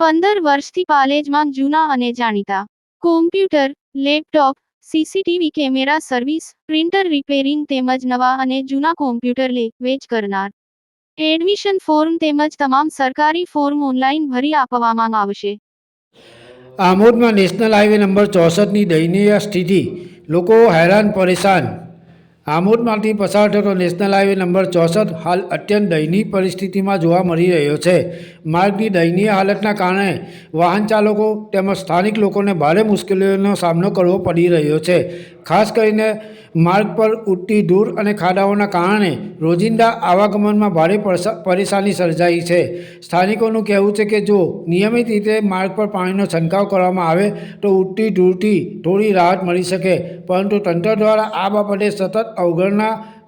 પંદર વર્ષથી પાલેજમાં જૂના અને જાણીતા. Computer laptop CCTV camera service printer repairing તેમજ નવા અને જૂના કોમ્પ્યુટર લે, વેચ કરનાર. એડમિશન ફોર્મ તેમજ તમામ સરકારી ફોર્મ ઓનલાઈન ભરી આપવામાં આવશે. આમોદમાં નેશનલ હાઈવે નંબર ચોસઠની દયનીય સ્થિતિ. લોકો હેરાન, પરેશાન. આમોદમાંથી પસાર થતો નેશનલ હાઈવે નંબર ચોસઠ હાલ અત્યંત દયનીય પરિસ્થિતિમાં જોવા મળી રહ્યો છે. માર્ગની દયનીય હાલતના કારણે વાહન ચાલકો તેમજ સ્થાનિક લોકોને ભારે મુશ્કેલીઓનો સામનો કરવો પડી રહ્યો છે. ખાસ કરીને માર્ગ પર ઉડતી ધૂળ અને ખાડાઓના કારણે રોજિંદા આવાગમનમાં ભારે પરેશાની સર્જાઈ છે. સ્થાનિકોનું કહેવું છે કે જો નિયમિત રીતે માર્ગ પર પાણીનો છંટકાવ કરવામાં આવે તો ઉડતી ધૂળથી થોડી રાહત મળી શકે, પરંતુ તંત્ર દ્વારા આ બાબતે સતત o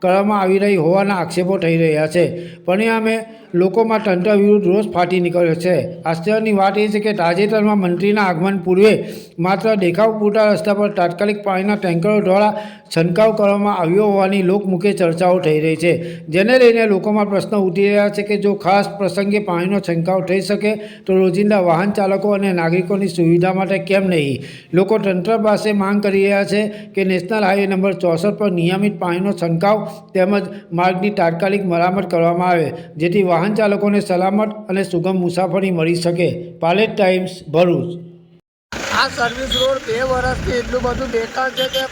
કરવામાં આવી રહી હોવાના આક્ષેપો થઈ રહ્યા છે. પરિણામે, લોકોમાં તંત્ર વિરુદ્ધ રોષ ફાટી નીકળ્યો છે. આશ્ચર્યની વાત એ છે કે તાજેતરમાં મંત્રીના આગમન પૂર્વે માત્ર દેખાવ પૂરતા રસ્તા પર તાત્કાલિક પાણીના ટેન્કરો દ્વારા છંટકાવ કરવામાં આવ્યો હોવાની લોકમુખે ચર્ચાઓ થઈ રહી છે. જેને લઈને લોકોમાં પ્રશ્ન ઉઠી રહ્યા છે કે જો ખાસ પ્રસંગે પાણીનો છંટકાવ થઈ શકે, તો રોજિંદા વાહન ચાલકો અને નાગરિકોની સુવિધા માટે કેમ નહીં? લોકો તંત્ર પાસે માંગ કરી રહ્યા છે કે નેશનલ હાઈવે નંબર ચોસઠ પર નિયમિત પાણીનો છંટકાવ તેમજ માર્ગની તાત્કાલિક મરામત કરવામાં આવે, જેથી વાહન ચાલકોને સલામત અને સુગમ મુસાફરી મળી શકે. પાલેટ ટાઈમ્સ, ભરૂચ. આ સર્વિસ રોડ બે વર્ષથી એટલું બધું બેકાર છે કે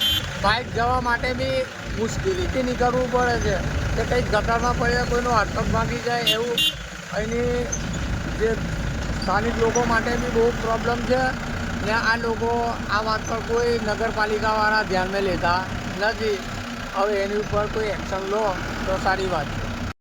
બાઇક જવા માટે બી મુશ્કેલીથી નીકળવું પડે છે. કે કંઈક ગટરમાં પડે કોઈનો હાથક ભાગી જાય એવું. અહીંની જે સ્થાનિક લોકો માટે બી બહુ પ્રોબ્લેમ છે. ને આ લોકો આ વાત પર કોઈ નગરપાલિકાવાળા ધ્યાનમાં લેતા નથી. હવે એની ઉપર કોઈ એક્શન લો તો સારી વાત.